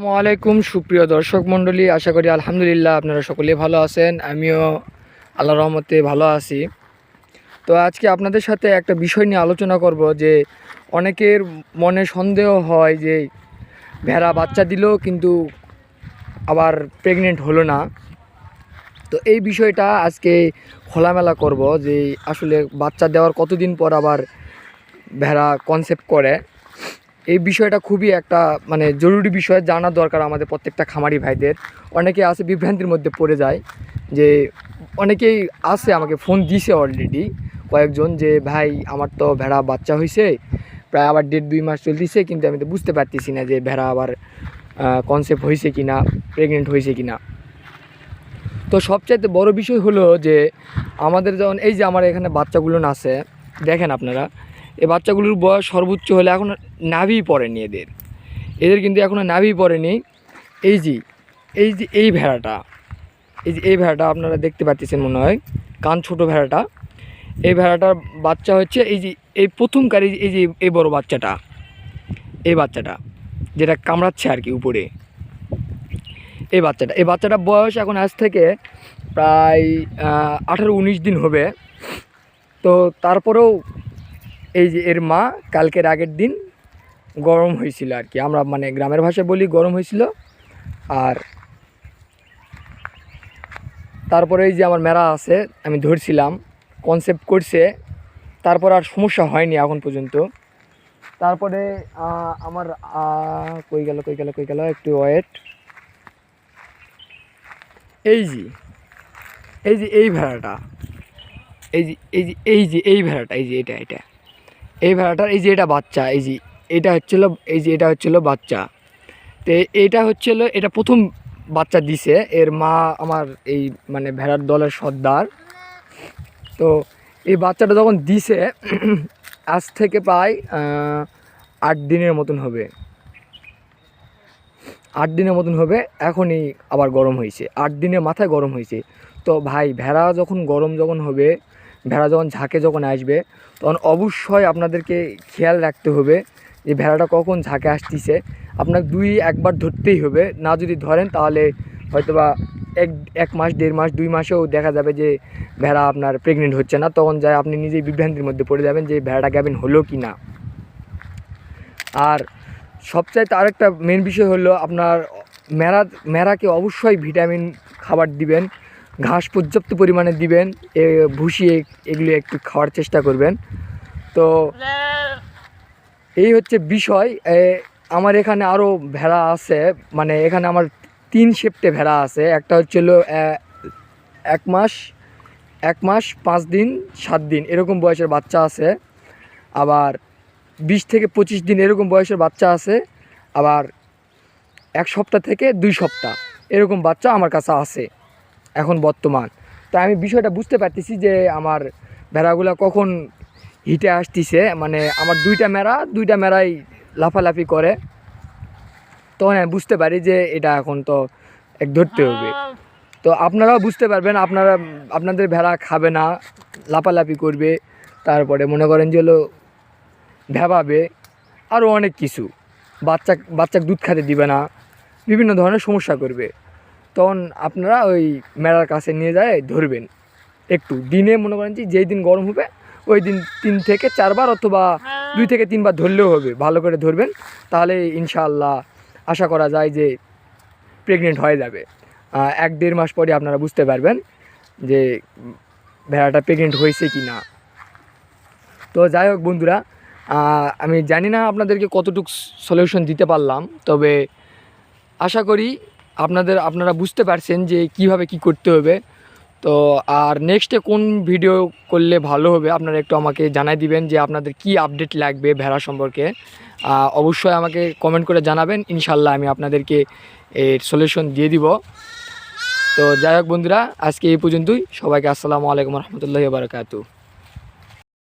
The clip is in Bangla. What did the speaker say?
আসসালামু আলাইকুম, সুপ্রিয় দর্শক মণ্ডলী। আশা করি আলহামদুলিল্লাহ আপনারা সকলে ভালো আছেন, আমিও আল্লাহ রহমতে ভালো আছি। তো আজকে আপনাদের সাথে একটা বিষয় নিয়ে আলোচনা করব যে অনেকের মনে সন্দেহ হয় যে ভেড়া বাচ্চা দিল কিন্তু আবার প্রেগনেন্ট হলো না। তো এই বিষয়টা আজকে খোলামেলা করব যে আসলে বাচ্চা দেওয়ার কতদিন পর আবার ভেড়া কনসেপ্ট করে। এই বিষয়টা খুবই একটা মানে জরুরি বিষয়, জানা দরকার আমাদের প্রত্যেকটা খামারি ভাইদের। অনেকে আছে বিভ্রান্তির মধ্যে পড়ে যায় যে, অনেকেই আছে আমাকে ফোন দিছে অলরেডি কয়েকজন যে, ভাই, আমার তো ভেড়া বাচ্চা হয়েছে প্রায় আবার দেড় দুই মাস চলতেছে, কিন্তু আমি তো বুঝতে পারতেছি না যে ভেড়া আবার কনসেপ্ট হয়েছে কি না প্রেগনেন্ট হয়েছে কি না তো সবচাইতে বড় বিষয় হলো যে, আমাদের যখন, এই যে আমার এখানে বাচ্চাগুলো আছে, দেখেন আপনারা এই বাচ্চাগুলোর বয়স সর্বোচ্চ হলে এখন নাভি পড়েনি এদের। এদের কিন্তু এখনও নাভি পড়েনি। এই যে এই যে এই ভেড়াটা, এই যে এই ভেড়াটা আপনারা দেখতে পাচ্ছেন মনে হয়, কান ছোট ভেড়াটা। এই ভেড়াটার বাচ্চা হচ্ছে এই যে, এই প্রথমকার এই যে, এই বড় বাচ্চাটা, এই বাচ্চাটা, যেটা কামড়াচ্ছে আর কি উপরে। এই বাচ্চাটা এই বাচ্চাটা বয়স এখন আজ থেকে প্রায় আঠারো উনিশ দিন হবে। তো তারপরেও এই যে এর মা কালকের আগের দিন গরম হয়েছিল আর কি। আমরা মানে গ্রামের ভাষায় বলি গরম হয়েছিল। আর তারপরে এই যে আমার মেরা আছে, আমি ধরছিলাম কনসেপ্ট করছে। তারপর আর সমস্যা হয়নি এখন পর্যন্ত। তারপরে আমার কই গেল কই গেল কই গেল, একটু ওয়েট এই যে এই যে এই ভেড়াটা, এই যে এই যে এই যে, এই ভেড়াটা, এই যে এটা এটা। এই ভেড়াটার, এই যে এটা বাচ্চা, এই যে এটা হচ্ছিল, এই যে এটা হচ্ছিল বাচ্চা। তো এটা হচ্ছিল, এটা প্রথম বাচ্চা দিছে, এর মা আমার এই মানে ভেড়ার দলের সর্দার। তো এই বাচ্চাটা যখন দিছে, আজ থেকে প্রায় আট দিনের মতন হবে। আট দিনের মতন হবে, এখনই আবার গরম হয়েছে। আট দিনের মাথায় গরম হয়েছে। তো ভাই, ভেড়া যখন গরম যখন হবে ভেড়া যখন ঝাঁকে যখন আসবে, তখন অবশ্যই আপনাদেরকে খেয়াল রাখতে হবে যে ভেড়াটা কখন ঝাঁকে আসতেছে। আপনাকে দুই একবার ধরতেই হবে। না যদি ধরেন, তাহলে হয়তোবা এক এক মাস, দেড় মাস, দুই মাসেও দেখা যাবে যে ভেড়া আপনার প্রেগনেন্ট হচ্ছে না। তখন যায় আপনি নিজেই বিভ্রান্তির মধ্যে পড়ে যাবেন যে ভেড়াটা গ্যাবিন হলো কি না। আর সবচাইতে আরেকটা মেন বিষয় হলো আপনার মেরা, মেরাকে অবশ্যই ভিটামিন খাবার দিবেন। ঘাস পর্যাপ্ত পরিমাণে দিবেন, এ ভুসি এগুলি একটু খাওয়ার চেষ্টা করবেন। তো এই হচ্ছে বিষয়। আমার এখানে আরও ভেড়া আছে মানে এখানে আমার তিন শেপটে ভেড়া আছে। একটা হচ্ছিল এক মাস এক মাস, পাঁচ দিন, সাত দিন, এরকম বয়সের বাচ্চা আছে। আবার বিশ থেকে পঁচিশ দিন এরকম বয়সের বাচ্চা আছে। আবার এক সপ্তাহ থেকে দুই সপ্তাহ এরকম বাচ্চা আমার কাছে আছে। এখন বর্তমান। তো আমি বিষয়টা বুঝতে পারতেছি যে আমার ভেড়াগুলো কখন হিটে আসতেছে মানে আমার দুইটা মেরা, দুইটা মেরাই লাফালাফি করে। তখন আমি বুঝতে পারি যে এটা এখন তো এক ধরতে হবে। তো আপনারাও বুঝতে পারবেন, আপনারা, আপনাদের ভেড়া খাবে না, লাফালাফি করবে, তারপরে মনে করেন যে হলো ভেবাবে। আরও অনেক কিছু। বাচ্চা, বাচ্চাকে দুধ খাতে দিবে না, বিভিন্ন ধরনের সমস্যা করবে। তখন আপনারা ওই মেলার কাছে নিয়ে যায় ধরবেন। একটু দিনে মনে করেন যে যেই দিন গরম হবে ওই দিন তিন থেকে চারবার অথবা দুই থেকে তিনবার ধরলেও হবে ভালো করে ধরবেন। তাহলে ইনশাআল্লাহ আশা করা যায় যে প্রেগনেন্ট হয়ে যাবে। এক দেড় মাস পরে আপনারা বুঝতে পারবেন যে ভেড়াটা প্রেগনেন্ট হয়েছে কি না তো যাই হোক বন্ধুরা আমি জানি না আপনাদেরকে কতটুকু সলিউশন দিতে পারলাম তবে আশা করি আপনাদের, আপনারা বুঝতে পারছেন যে কীভাবে কি করতে হবে। তো আর নেক্সটে কোন ভিডিও করলে ভালো হবে, আপনারা একটু আমাকে জানাই দিবেন যে আপনাদের কি আপডেট লাগবে ভেড়া সম্পর্কে। অবশ্যই আমাকে কমেন্ট করে জানাবেন ইনশাল্লাহ আমি আপনাদেরকে এর সলিউশন দিয়ে দিব। তো যাই হোক বন্ধুরা, আজকে এই পর্যন্তই। সবাইকে আসসালামু আলাইকুম রহমতুল্লাহ বারকাতু